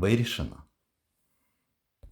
вирішена.